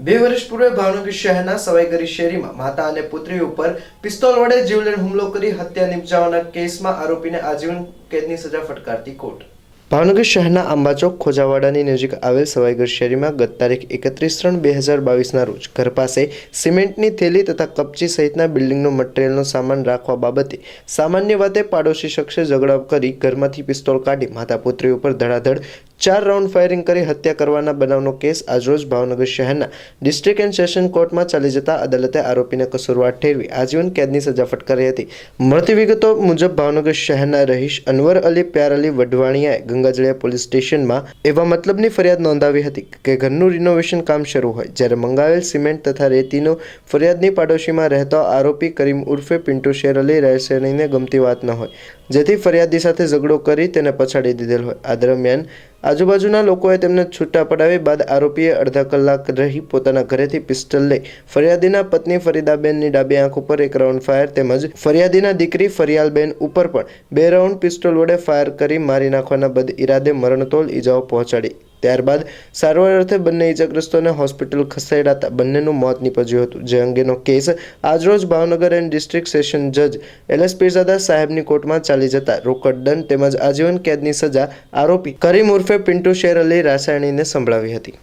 બે વર્ષ પૂર્વે ભાવનગર શહેરના સવાઈગરી શેરીમાં માતા અને પુત્રી ઉપર પિસ્તોલ વડે જીવલેણ હુમલો કરી હત્યા નિપજાવવાના કેસમાં આરોપીને આજીવન કેદની સજા ફટકારતી કોર્ટ. ભાવનગર શહેરના આંબાચોક ખોજાવાડાની નજીક આવેલ સવાઈગર શેરીમાં ગત તારીખ એકત્રીસ ત્રણ બે હજાર બાવીસના રોજ ઘર પાસે સિમેન્ટની થેલી તથા કપચી સહિતના બિલ્ડિંગનો મટીરિયલનો સામાન રાખવા બાબતે સામાન્ય વાતે પાડોશી શખ્સે ઝઘડા કરી ઘરમાંથી પિસ્તોલ કાઢી માતા પુત્રી ઉપર ધડાધડ ચાર રાઉન્ડ ફાયરિંગ કરી હત્યા કરવાના બનાવનો કેસ આજરોજ ભાવનગર શહેરના ડિસ્ટ્રિક્ટ એન્ડ સેશન કોર્ટમાં ચાલી જતા અદાલતે આરોપીને કસૂરવાર ઠેરવી આજીવન કેદની સજા ફટકારી હતી. મળતી વિગતો મુજબ ભાવનગર શહેરના રહીશ અનવર અલી, પ્યાર અલી વઢવાણિયાએ ગંગાજળિયા પોલીસ સ્ટેશનમાં એવા મતલબની ફરિયાદ નોંધાવી હતી કે ઘરનું રિનોવેશન કામ શરૂ હોય. જ્યારે મંગાવેલ સિમેન્ટ તથા રેતીનો ફરિયાદની પાડોશીમાં રહેતો આરોપી કરીમ ઉર્ફે પિન્ટુ શેર અલી રહેશેણીને ગમતી વાત ન હોય. જેથી ફરિયાદી સાથે ઝઘડો કરી તેને પછાડી દીધેલ હોય. આ દરમિયાન આજુબાજુના લોકોએ તેમને છૂટા પડાવી બાદ આરોપીએ અડધા કલાક રહી પોતાના ઘરેથી પિસ્ટલ લઈ ફરિયાદીના પત્ની ફરીદાબેનની ડાબી આંખ ઉપર એક રાઉન્ડ ફાયર તેમજ ફરિયાદીના દીકરી ફરિયાલબેન ઉપર પણ બે રાઉન્ડ પિસ્ટલ વડે ફાયર કરી મારી નાખવાના બદ ઇરાદે મરણતોલ ઈજાઓ પહોંચાડી. ત્યારબાદ સારવાર અર્થે બંને ઇજાગ્રસ્તોને હોસ્પિટલ ખસેડાતા બંનેનું મોત નીપજ્યું હતું. જે અંગેનો કેસ આજરોજ ભાવનગર એન્ડ ડિસ્ટ્રિક્ટ સેશન જજ એલ એસ પીરઝાદા સાહેબની કોર્ટમાં ચાલી જતા રોકડ દંડ તેમજ આજીવન કેદની સજા આરોપી કરીમ ઉર્ફે પિન્ટુ શેર અલી રાસાયણીને સંભળાવી હતી.